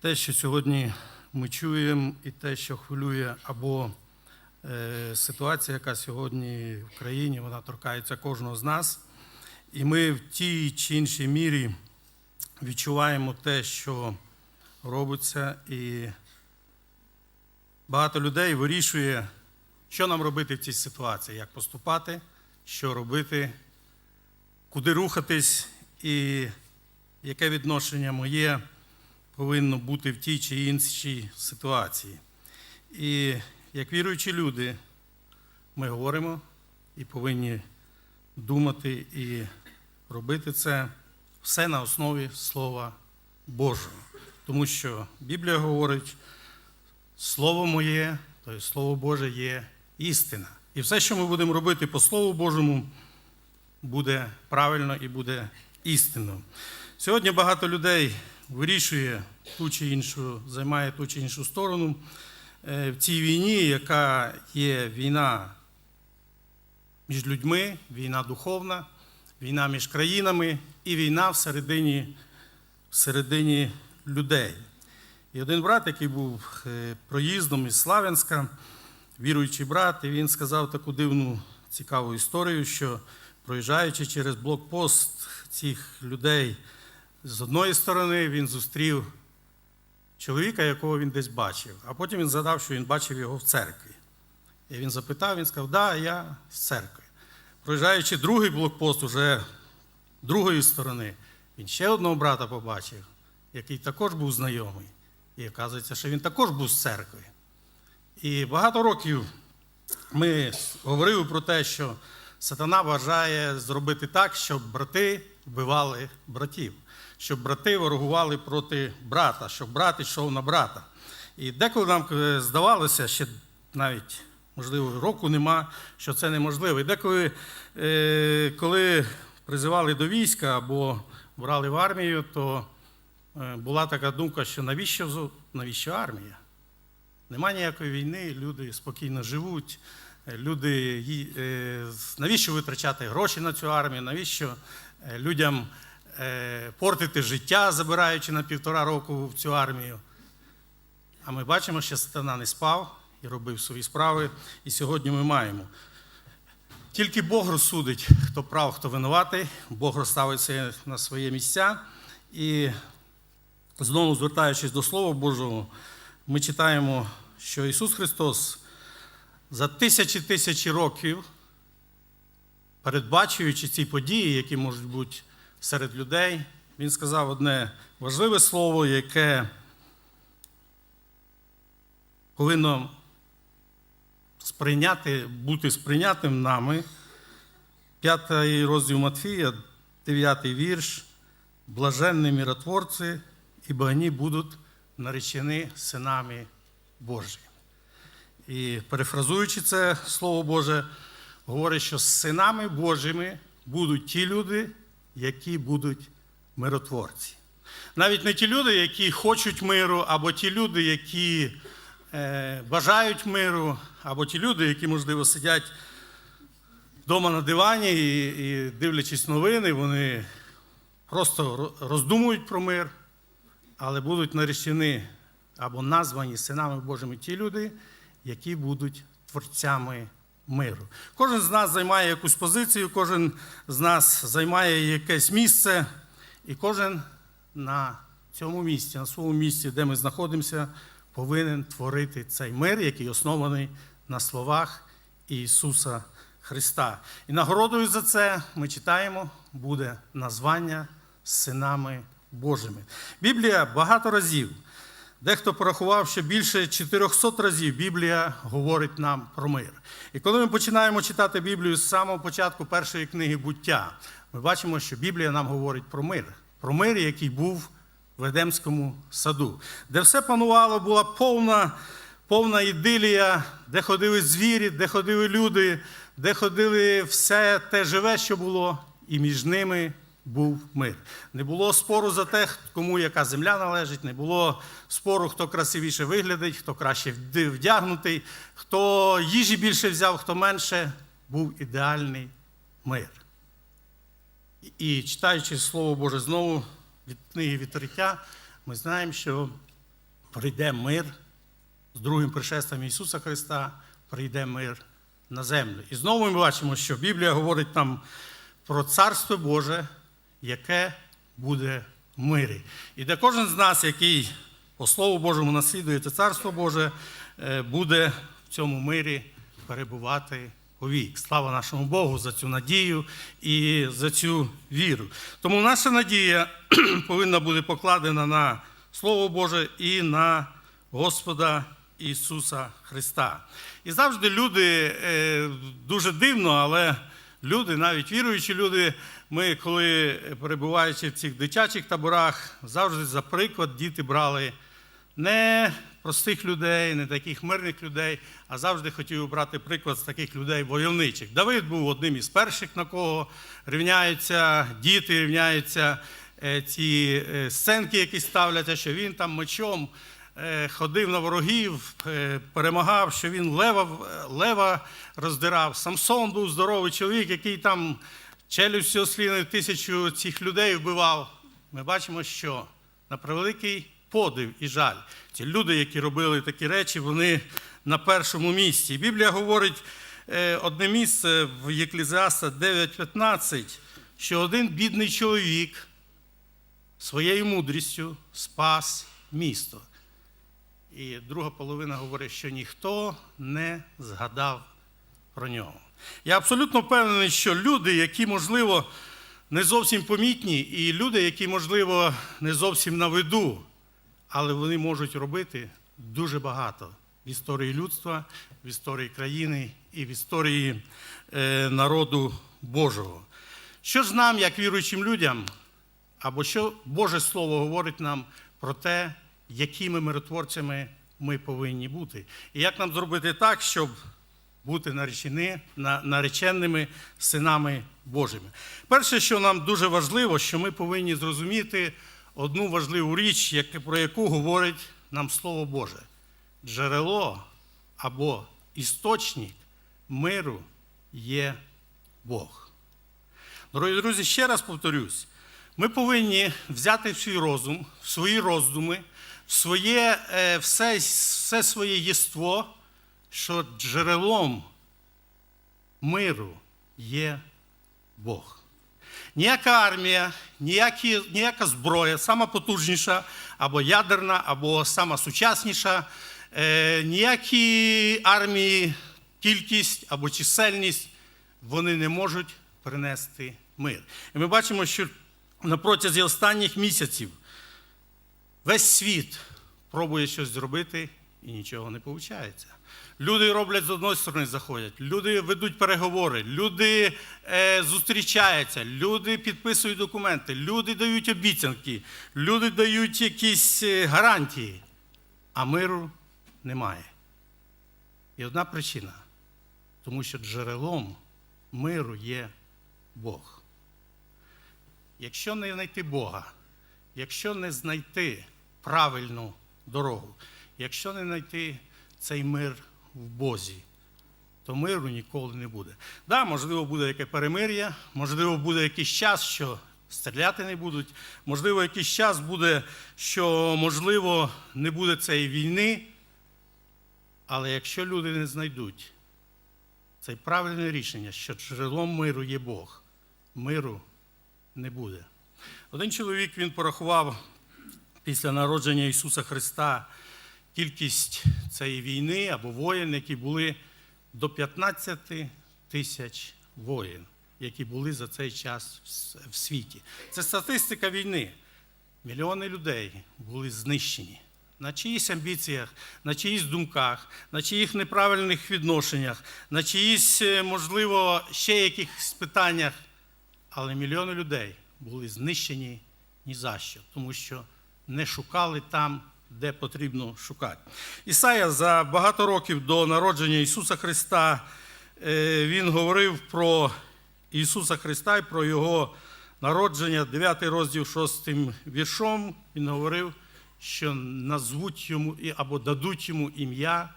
те, що сьогодні ми чуємо, і те, що хвилює, або е, ситуація, яка сьогодні в країні, вона торкається кожного з нас. І ми в тій чи іншій мірі відчуваємо те, що робиться, і багато людей вирішує, що нам робити в цій ситуації, як поступати, що робити, куди рухатись, і яке відношення моє повинно бути в тій чи іншій ситуації. І як віруючі люди, ми говоримо і повинні думати і робити це все на основі Слова Божого. Тому що Біблія говорить, Слово моє, тобто Слово Боже є істина. І все, що ми будемо робити по Слову Божому, буде правильно і буде істинно. Сьогодні багато людей вирішує ту чи іншу, займає ту чи іншу сторону Е, в цій війні, яка є війна між людьми, війна духовна, війна між країнами і війна всередині, всередині людей. І один брат, який був е, проїздом із Славянська, віруючий брат, і він сказав таку дивну цікаву історію, що проїжджаючи через блокпост цих людей з одної сторони, він зустрів чоловіка, якого він десь бачив, а потім він згадав, що він бачив його в церкві. І він запитав, він сказав, да, я з церкви. Проїжджаючи другий блокпост уже другої сторони, він ще одного брата побачив, який також був знайомий. І оказується, що він також був з церкви. І багато років ми говорили про те, що сатана бажає зробити так, щоб брати вбивали братів, щоб брати ворогували проти брата, щоб брат йшов на брата. І деколи нам е, здавалося, ще навіть, можливо, року нема, що це неможливо. І деколи, е, коли призивали до війська або брали в армію, то е, була така думка, що навіщо, навіщо армія? Нема ніякої війни, люди спокійно живуть. Люди, навіщо витрачати гроші на цю армію? Навіщо людям портити життя, забираючи на півтора року в цю армію? А ми бачимо, що сатана не спав і робив свої справи, і сьогодні ми маємо. Тільки Бог розсудить, хто прав, хто винуватий, Бог розставить це на своє місця. І знову звертаючись до Слова Божого, ми читаємо, що Ісус Христос за тисячі тисячі років, передбачуючи ці події, які можуть бути серед людей, Він сказав одне важливе слово, яке повинно сприйняти, бути сприйнятим нами. П'ятий розділ Матфія, дев'ятий вірш. Блаженні миротворці, ібо вони будуть наречені синами Божими. І перефразуючи це Слово Боже, говорить, що синами Божими будуть ті люди, які будуть миротворці. Навіть не ті люди, які хочуть миру, або ті люди, які е, бажають миру, або ті люди, які, можливо, сидять вдома на дивані і, і дивлячись новини, вони просто роздумують про мир, але будуть наречені або названі синами Божими ті люди, які будуть творцями миру. Кожен з нас займає якусь позицію, кожен з нас займає якесь місце, і кожен на цьому місці, на своєму місці, де ми знаходимося, повинен творити цей мир, який оснований на словах Ісуса Христа. І нагородою за це ми читаємо, буде названня синами Божими. Біблія багато разів. Дехто порахував, що більше 400 разів Біблія говорить нам про мир. І коли ми починаємо читати Біблію з самого початку першої книги буття, ми бачимо, що Біблія нам говорить про мир, про мир, який був в Едемському саду, де все панувало, була повна, повна ідилія, де ходили звірі, де ходили люди, де ходили все те живе, що було, і між ними був мир. Не було спору за те, кому яка земля належить, не було спору, хто красивіше виглядить, хто краще вдягнутий, хто їжі більше взяв, хто менше. Був ідеальний мир. І читаючи Слово Боже знову від книги відкриття, ми знаємо, що прийде мир з другим пришествям Ісуса Христа, прийде мир на землю. І знову ми бачимо, що Біблія говорить нам про Царство Боже, яке буде в мирі. І де кожен з нас, який по Слову Божому наслідує це Царство Боже, е, буде в цьому мирі перебувати повік. Слава нашому Богу за цю надію і за цю віру. Тому наша надія повинна бути покладена на Слово Боже і на Господа Ісуса Христа. І завжди люди е, дуже дивно, але люди, навіть віруючі люди, ми, коли перебуваючи в цих дитячих таборах, завжди за приклад діти брали не простих людей, не таких мирних людей, а завжди хотів брати приклад з таких людей войовничих. Давид був одним із перших, на кого рівняються діти, рівняються е, ці е, сценки, які ставляться, що він там мечом е, ходив на ворогів, перемагав, що він лева, лева роздирав. Самсон був здоровий чоловік, який там челюстю ослінив тисячу цих людей вбивав. Ми бачимо, що на превеликий подив і жаль. Ці люди, які робили такі речі, вони на першому місці. Біблія говорить е, одне місце в Єклізіаста 9.15, що один бідний чоловік своєю мудрістю спас місто. І друга половина говорить, що ніхто не згадав про нього. Я абсолютно впевнений, що люди, які, можливо, не зовсім помітні, і люди, які, можливо, не зовсім на виду, але вони можуть робити дуже багато в історії людства, в історії країни і в історії е, народу Божого. Що ж нам, як віруючим людям, або що Боже Слово говорить нам про те, якими миротворцями ми повинні бути, і як нам зробити так, щоб бути наречені, нареченими синами Божими. Перше, що нам дуже важливо, що ми повинні зрозуміти одну важливу річ, про яку говорить нам Слово Боже. Джерело або істочник миру є Бог. Дорогі друзі, ще раз повторюсь, ми повинні взяти в свій розум, в свої роздуми, в своє, е, все, все своє єство, що джерелом миру є Бог. Ніяка армія, ніякі, ніяка зброя, сама потужніша, або ядерна, або сама сучасніша, е, ніякі армії, кількість або чисельність, вони не можуть принести мир. І ми бачимо, що на протязі останніх місяців весь світ пробує щось зробити і нічого не виходить. Люди роблять з одної сторони, заходять, люди ведуть переговори, люди е, зустрічаються, люди підписують документи, люди дають обіцянки, люди дають якісь е, гарантії, а миру немає. І одна причина, тому що джерелом миру є Бог. Якщо не знайти Бога, якщо не знайти правильну дорогу, якщо не знайти цей мир в Бозі, то миру ніколи не буде. Да, можливо, буде яке перемир'я, можливо, буде якийсь час, що стріляти не будуть, можливо, якийсь час буде, що, можливо, не буде цієї війни. Але якщо люди не знайдуть це правильне рішення, що джерелом миру є Бог, миру не буде. Один чоловік він порахував після народження Ісуса Христа кількість цієї війни або воїн, які були до 15 тисяч воїн, які були за цей час в світі. Це статистика війни. Мільйони людей були знищені на чиїсь амбіціях, на чиїсь думках, на чиїх неправильних відношеннях, на чиїсь, е, можливо, ще якихось питаннях. Але мільйони людей були знищені ні за що, тому що не шукали там, де потрібно шукати. Ісая за багато років до народження Ісуса Христа е, він говорив про Ісуса Христа і про Його народження, 9 розділ 6 віршом. Він говорив, що назвуть йому або дадуть йому ім'я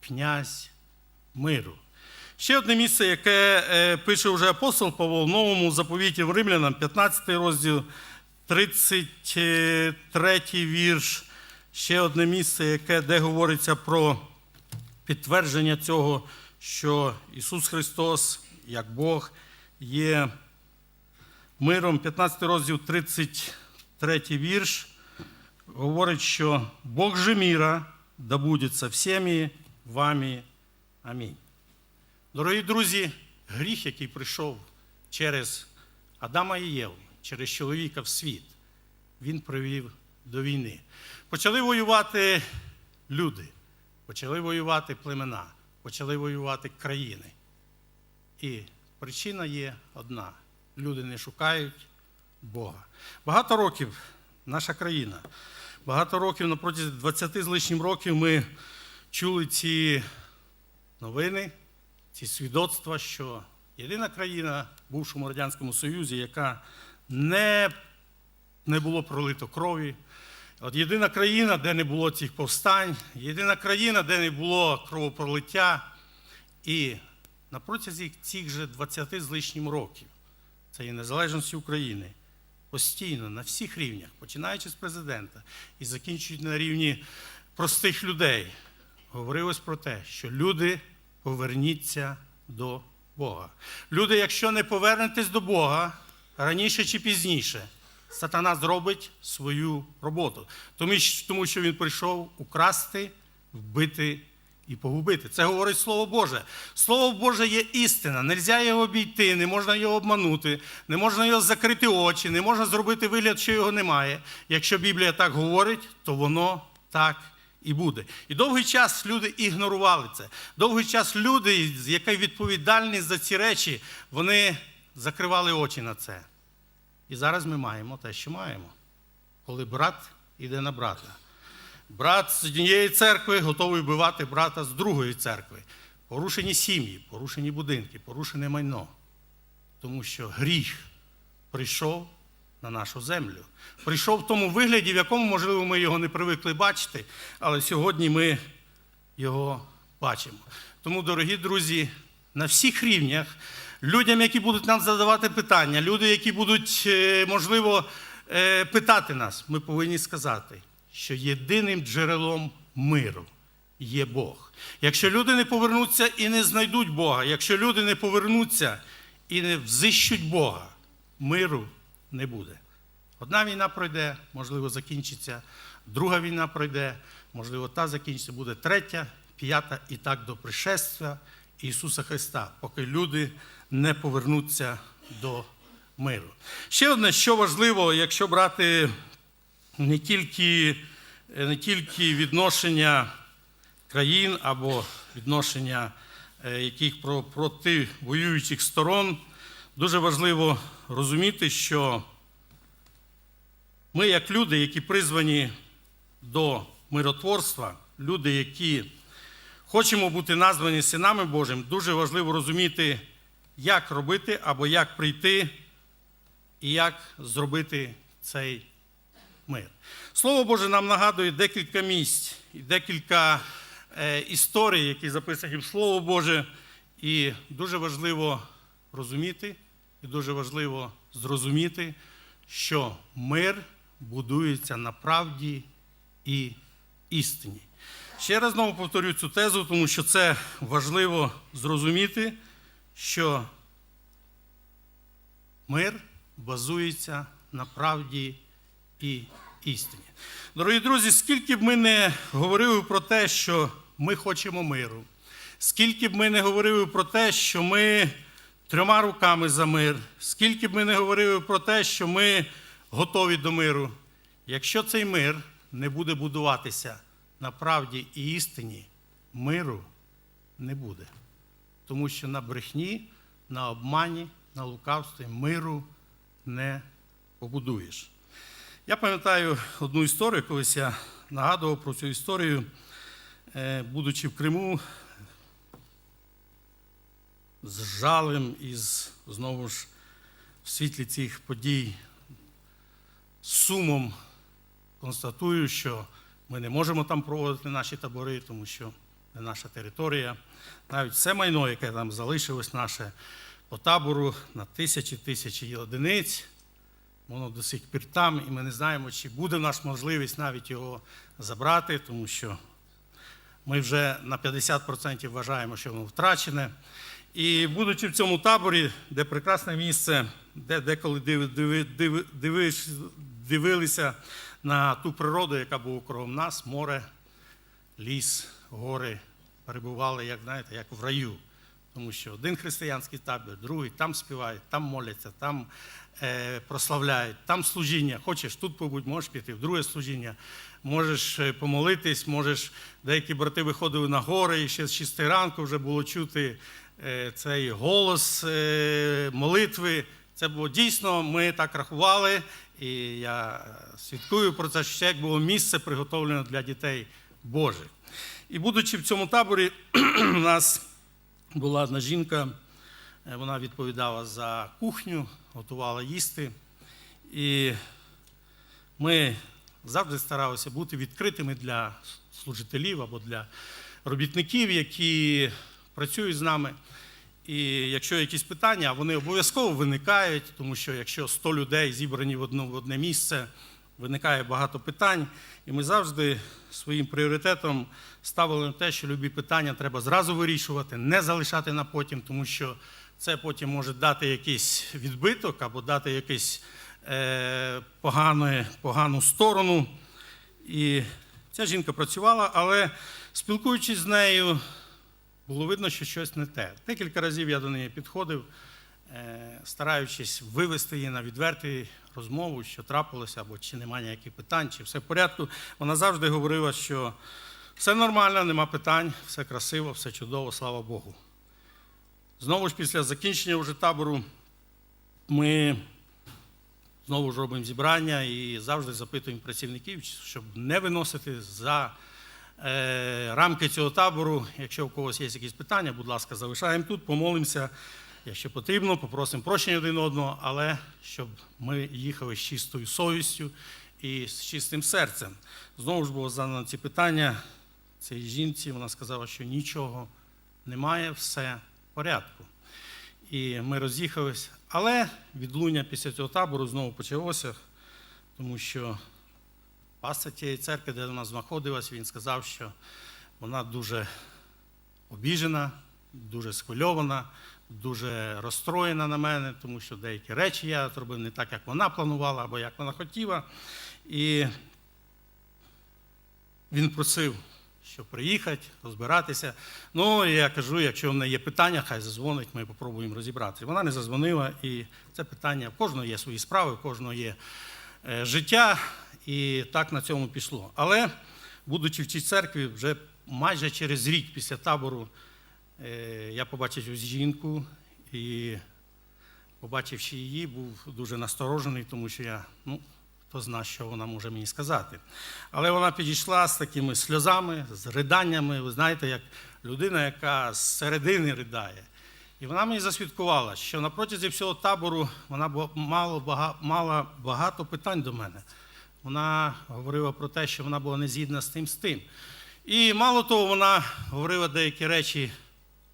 князь миру. Ще одне місце, яке е, пише вже апостол Павло в новому заповіті в Римлянам, 15 розділ, 33 вірш, ще одне місце, яке, де говориться про підтвердження цього, що Ісус Христос, як Бог, є миром. 15 розділ, 33 вірш, говорить, що Бог же мира да буде со всеми вами. Амінь. Дорогі друзі, гріх, який прийшов через Адама і Єву, через чоловіка в світ, він привів до війни. Почали воювати люди, почали воювати племена, почали воювати країни. І причина є одна: люди не шукають Бога. Багато років наша країна, багато років, на 20 з лишнім років ми чули ці новини, ці свідоцтва, що єдина країна в бувшому Радянському Союзі, яка не, не було пролито крові. От єдина країна, де не було цих повстань, єдина країна, де не було кровопролиття. І на протязі цих же 20 з лишнім років цієї незалежності України постійно на всіх рівнях, починаючи з президента і закінчуючи на рівні простих людей, говорилось про те, що люди поверніться до Бога. Люди, якщо не повернетесь до Бога раніше чи пізніше, сатана зробить свою роботу. Тому що- він прийшов украсти, вбити і погубити. Це говорить Слово Боже. Слово Боже є істина. Нельзя його обійти, не можна його обманути, не можна його закрити очі, не можна зробити вигляд, що його немає. Якщо Біблія так говорить, то воно так і буде. І довгий час люди ігнорували це. Довгий час люди, які відповідальні за ці речі, вони закривали очі на це. І зараз ми маємо те, що маємо, коли брат іде на брата. Брат з однієї церкви готовий вбивати брата з другої церкви. Порушені сім'ї, порушені будинки, порушене майно. Тому що гріх прийшов на нашу землю. Прийшов в тому вигляді, в якому, можливо, ми його не привикли бачити, але сьогодні ми його бачимо. Тому, дорогі друзі, на всіх рівнях, людям, які будуть нам задавати питання, люди, які будуть, е, можливо, е, питати нас, ми повинні сказати, що єдиним джерелом миру є Бог. Якщо люди не повернуться і не знайдуть Бога, якщо люди не повернуться і не взищуть Бога, миру не буде. Одна війна пройде, можливо, закінчиться, друга війна пройде, можливо, та закінчиться, буде третя, п'ята і так до пришестя Ісуса Христа, поки люди не повернуться до миру. Ще одне, що важливо, якщо брати не тільки, не тільки відношення країн або відношення е, яких про- проти воюючих сторон, дуже важливо розуміти, що ми, як люди, які призвані до миротворства, люди, які хочемо бути названі синами Божими, дуже важливо розуміти, як робити або як прийти і як зробити цей мир. Слово Боже нам нагадує декілька місць і декілька е, історій, які записані в Слово Боже. І дуже важливо розуміти, і дуже важливо зрозуміти, що мир будується на правді і істині. Ще раз знову повторю цю тезу, тому що це важливо зрозуміти, що мир базується на правді і істині. Дорогі друзі, скільки б ми не говорили про те, що ми хочемо миру, скільки б ми не говорили про те, що ми трьома руками за мир, скільки б ми не говорили про те, що ми готові до миру, якщо цей мир не буде будуватися на правді і істині, миру не буде. Тому що на брехні, на обмані, на лукавстві миру не побудуєш. Я пам'ятаю одну історію, колись я нагадував про цю історію, е, будучи в Криму, з жалем і знову ж в світлі цих подій, з сумом констатую, що ми не можемо там проводити наші табори, тому що наша територія. Навіть все майно, яке там залишилось наше по табору на тисячі тисячі одиниць, воно до сих пір там, і ми не знаємо, чи буде в нас можливість навіть його забрати, тому що ми вже на 50% вважаємо, що воно втрачене. І будучи в цьому таборі, де прекрасне місце, де деколи диви, диви, диви, дивиш, дивилися на ту природу, яка була кругом нас, море, ліс, гори, перебували, як знаєте, як в раю. Тому що один християнський табір, другий там співають, там моляться, там е, прославляють, там служіння. Хочеш тут побудь, можеш піти в друге служіння, можеш е, помолитись, можеш. Деякі брати виходили на гори, і ще з 6 ранку вже було чути е, цей голос е, молитви. Це було дійсно, ми так рахували, і я свідкую про це, що як було місце приготовлене для дітей Божих. І будучи в цьому таборі, у нас була одна жінка, е, вона відповідала за кухню, готувала їсти. І ми завжди старалися бути відкритими для служителів або для робітників, які працюють з нами. І якщо якісь питання, вони обов'язково виникають, тому що якщо 100 людей зібрані в одне місце, виникає багато питань. І ми завжди своїм пріоритетом ставили на те, що любі питання треба зразу вирішувати, не залишати на потім, тому що це потім може дати якийсь відбиток або дати якийсь е, погану, погану сторону. І ця жінка працювала, але спілкуючись з нею, було видно, що щось не те. Декілька разів я до неї підходив, стараючись вивести її на відверту розмову, що трапилося, або чи немає ніяких питань, чи все в порядку. Вона завжди говорила, що все нормально, нема питань, все красиво, все чудово, слава Богу. Знову ж після закінчення вже табору ми знову ж робимо зібрання і завжди запитуємо працівників, щоб не виносити за е, рамки цього табору. Якщо у когось є якісь питання, будь ласка, залишаємо тут, помолимося. Якщо потрібно, попросимо прощення один одного, але щоб ми їхали з чистою совістю і з чистим серцем. Знову ж було задано ці питання цій жінці. Вона сказала, що нічого немає, все в порядку. І ми роз'їхались. Але відлуння після цього табору знову почалося, тому що пастор тієї церкви, де вона знаходилась, він сказав, що вона дуже обіжена, дуже схвильована, дуже розстроєна на мене, тому що деякі речі я зробив не так, як вона планувала або як вона хотіла. І він просив, щоб приїхати, розбиратися. Ну, я кажу, якщо в неї є питання, хай зазвонить, ми спробуємо розібратися. Вона не зазвонила, і це питання, в кожного є свої справи, в кожного є е, життя, і так на цьому пішло. Але, будучи в цій церкві, вже майже через рік після табору я побачив жінку і, побачивши її, був дуже насторожений, тому що я, ну, хто знає, що вона може мені сказати. Але вона підійшла з такими сльозами, з riданнями. Ви знаєте, як людина, яка з середини ридає. І вона мені засвідкувала, що на протязі всього табору вона мала багато питань до мене. Вона говорила про те, що вона була не згідна з тим, з тим. І мало того, вона говорила деякі речі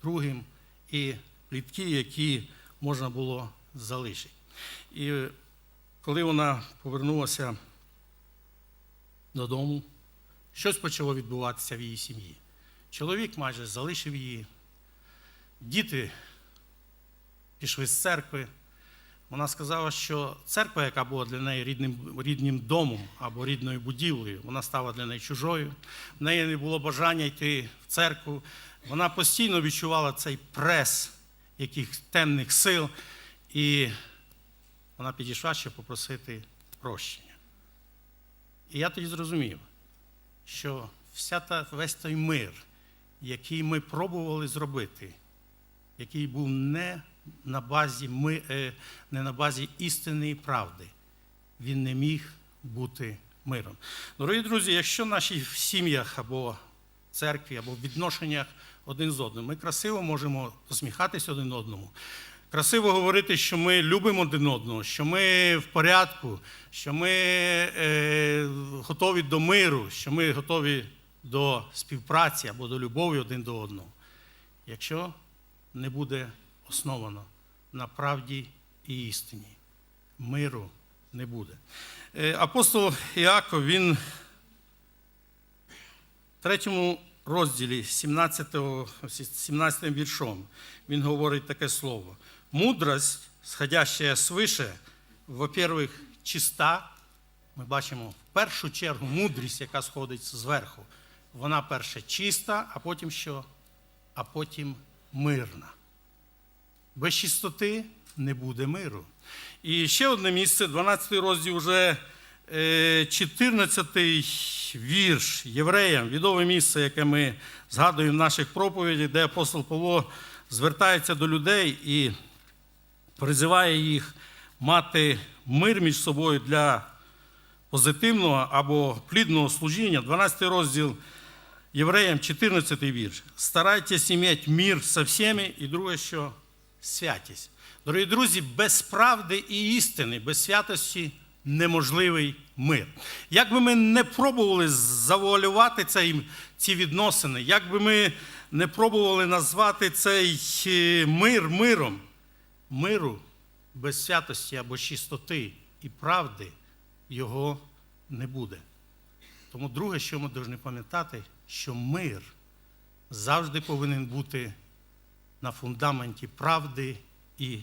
другим і плітки, які можна було залишити. І коли вона повернулася додому, щось почало відбуватися в її сім'ї. Чоловік майже залишив її, діти пішли з церкви. Вона сказала, що церква, яка була для неї рідним, рідним домом або рідною будівлею, вона стала для неї чужою. В неї не було бажання йти в церкву. Вона постійно відчувала цей прес яких темних сил, і вона підійшла, щоб попросити прощення. І я тоді зрозумів, що вся та, весь той мир, який ми пробували зробити, який був не на базі, ми, е, не на базі істини і правди, він не міг бути миром. Дорогі друзі, якщо в нашій сім'ях або церкві, або в відношеннях один з одним, ми красиво можемо посміхатися один одному. Красиво говорити, що ми любимо один одного, що ми в порядку, що ми е, готові до миру, що ми готові до співпраці або до любові один до одного. Якщо не буде основано на правді і істині, миру не буде. Е, Апостол Іаков, він третьому розділі 17, 17 віршом, він говорить таке слово. Мудрость, сходящая свише, во-первых, чиста. Ми бачимо в першу чергу мудрість, яка сходить зверху. Вона перше чиста, а потім що? А потім мирна. Без чистоти не буде миру. І ще одне місце, 12 розділ, вже 14 вірш євреям, відоме місце, яке ми згадуємо в наших проповідях, де апостол Павло звертається до людей і призиває їх мати мир між собою для позитивного або плідного служіння. 12 розділ Євреям, 14 вірш. Старайтесь иметь мир со всеми, і друге, що святість. Дорогі друзі, без правди і істини, без святості неможливий мир. Як би ми не пробували завуалювати цей, ці відносини, як би ми не пробували назвати цей е, мир миром, миру без святості або чистоти і правди його не буде. Тому друге, що ми повинні пам'ятати, що мир завжди повинен бути на фундаменті правди і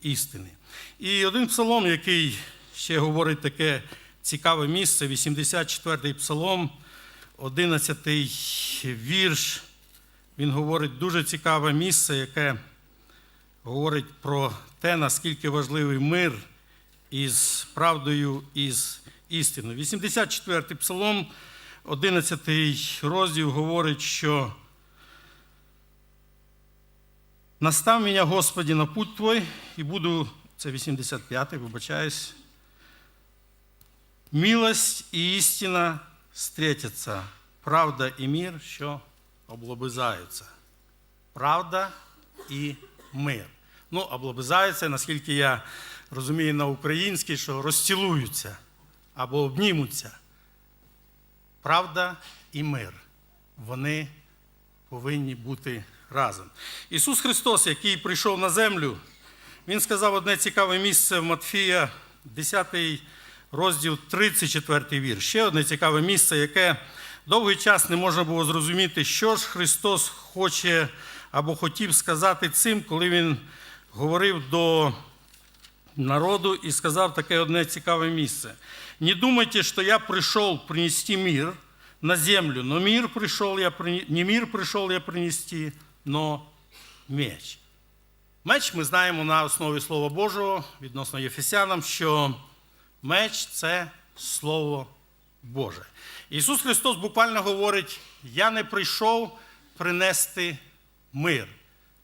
істини. І один псалом, який ще говорить таке цікаве місце, 84-й псалом, 11-й вірш, він говорить дуже цікаве місце, яке говорить про те, наскільки важливий мир із правдою і з істиною. 84-й псалом, 11 розділ говорить, що настав мене, Господі, на путь Твой, і буду, це 85-й, вибачаюсь, милость і істина встретяться, правда і мир, що облобизаються. Правда і мир. Ну, облобизаються, наскільки я розумію на українській, що розцілуються або обнімуться. Правда і мир. Вони повинні бути разом. Ісус Христос, який прийшов на землю, Він сказав одне цікаве місце в Матфія, 10 розділ, 34 вірш. Ще одне цікаве місце, яке довгий час не можна було зрозуміти, що ж Христос хоче або хотів сказати цим, коли Він говорив до народу и сказав таке одне цікаве місце. Не думайте, что я пришел принести мир на землю, но мир пришел я, не мир пришел я принести, но меч. Меч ми знаємо на основі Слова Божого відносно Єфесянам, що меч це Слово Боже. Ісус Христос буквально говорить: Я не прийшов принести мир,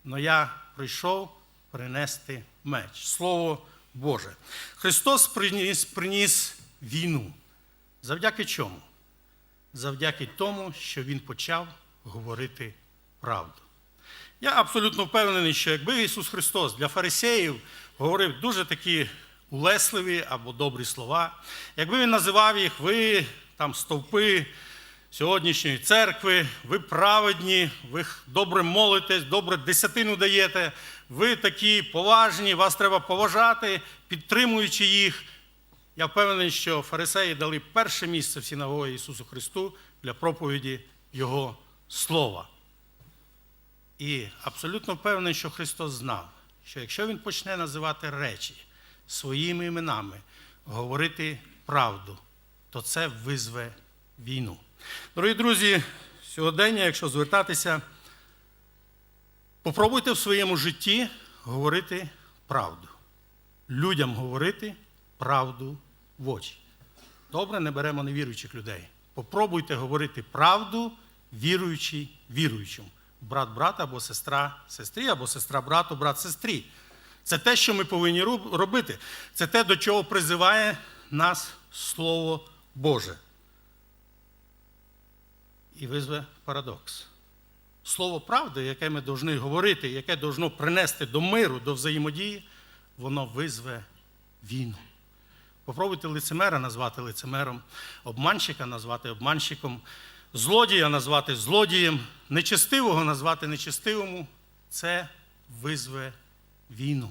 але я прийшов принести меч. Слово Боже. Христос приніс, приніс війну. Завдяки чому? Завдяки тому, що Він почав говорити правду. Я абсолютно впевнений, що якби Ісус Христос для фарисеїв говорив дуже такі улесливі або добрі слова, якби Він називав їх, ви там стовпи сьогоднішньої церкви, ви праведні, ви добре молитесь, добре десятину даєте, ви такі поважні, вас треба поважати, підтримуючи їх. Я впевнений, що фарисеї дали перше місце в синагогі Ісусу Христу для проповіді Його Слова. І абсолютно впевнений, що Христос знав, що якщо Він почне називати речі своїми іменами, говорити правду, то це визве війну. Дорогі друзі, сьогодення, якщо звертатися, попробуйте в своєму житті говорити правду. Людям говорити правду в очі. Добре, не беремо невіруючих людей. Попробуйте говорити правду, віруючи віруючим. Брат брата або сестра сестрі, або сестра брату, брат сестрі. Це те, що ми повинні робити. Це те, до чого призиває нас Слово Боже. І визве парадокс. Слово правди, яке ми повинні говорити, яке должно принести до миру, до взаємодії, воно визве війну. Попробуйте лицемера назвати лицемером, обманщика назвати обманщиком, злодія назвати злодієм, нечестивого назвати нечестивому. Це визве війну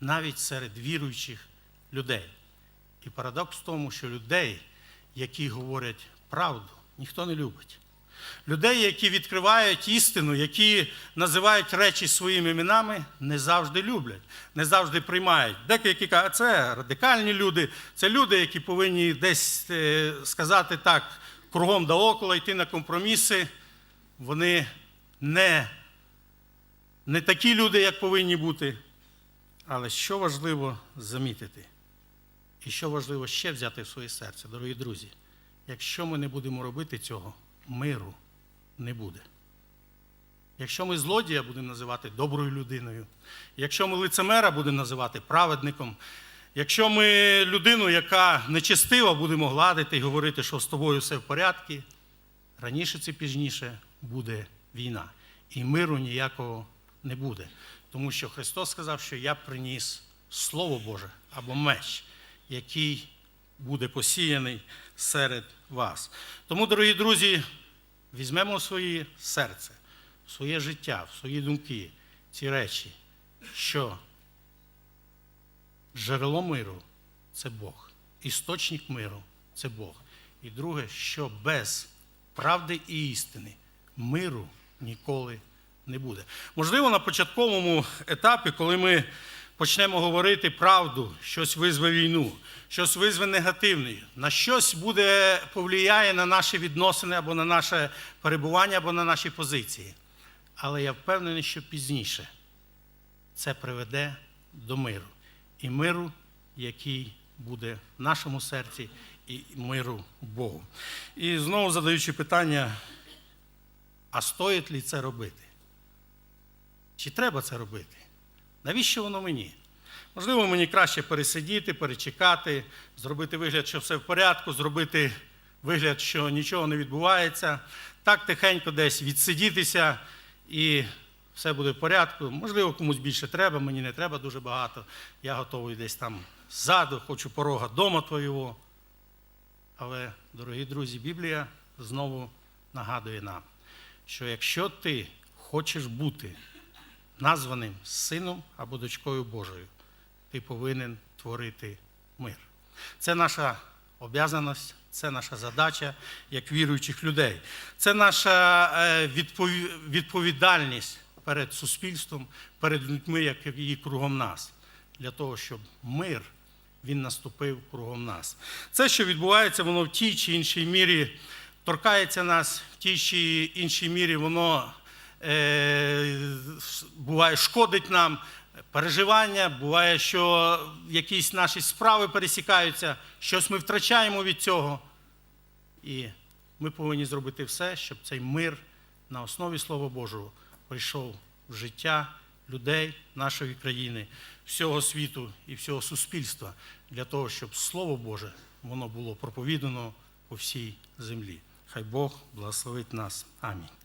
навіть серед віруючих людей. І парадокс в тому, що людей, які говорять правду, ніхто не любить. Людей, які відкривають істину, які називають речі своїми іменами, не завжди люблять, не завжди приймають. Деякі кажуть, а це радикальні люди, це люди, які повинні десь е, сказати так, кругом да около, йти на компроміси. Вони не, не такі люди, як повинні бути. Але що важливо замітити, і що важливо ще взяти в своє серце, дорогі друзі, якщо ми не будемо робити цього, миру не буде. Якщо ми злодія будемо називати доброю людиною, якщо ми лицемера будемо називати праведником, якщо ми людину, яка нечестива, будемо гладити і говорити, що з тобою все в порядку, раніше чи пізніше буде війна. І миру ніякого не буде. Тому що Христос сказав, що я приніс Слово Боже або меч, який буде посіяний серед вас. Тому, дорогі друзі, візьмемо в своє серце, в своє життя, в свої думки ці речі, що джерело миру це Бог, істочник миру це Бог. І друге, що без правди і істини миру ніколи не буде. Можливо, на початковому етапі, коли ми почнемо говорити правду, щось визве війну, щось визве негативне, на щось буде повлияє на наші відносини або на наше перебування, або на наші позиції. Але я впевнений, що пізніше це приведе до миру. І миру, який буде в нашому серці, і миру Богу. І знову задаючи питання, а стоїть ли це робити? Чи треба це робити? Навіщо воно мені? Можливо, мені краще пересидіти, перечекати, зробити вигляд, що все в порядку, зробити вигляд, що нічого не відбувається, так тихенько десь відсидітися і все буде в порядку. Можливо, комусь більше треба, мені не треба дуже багато. Я готовий десь там ззаду, хочу порога дома твого. Але, дорогі друзі, Біблія знову нагадує нам, що якщо ти хочеш бути названим сином або дочкою Божою, ти повинен творити мир. Це наша обов'язаність, це наша задача як віруючих людей. Це наша е, відповідальність перед суспільством, перед людьми, які кругом нас, для того, щоб мир він наступив кругом нас. Це, що відбувається, воно в тій чи іншій мірі торкається нас, в тій чи іншій мірі воно буває шкодить нам. Переживання, буває, що якісь наші справи пересікаються, щось ми втрачаємо від цього. І ми повинні зробити все, щоб цей мир на основі Слова Божого прийшов в життя людей нашої країни, всього світу і всього суспільства, для того, щоб Слово Боже воно було проповідано по всій землі. Хай Бог благословить нас. Амінь.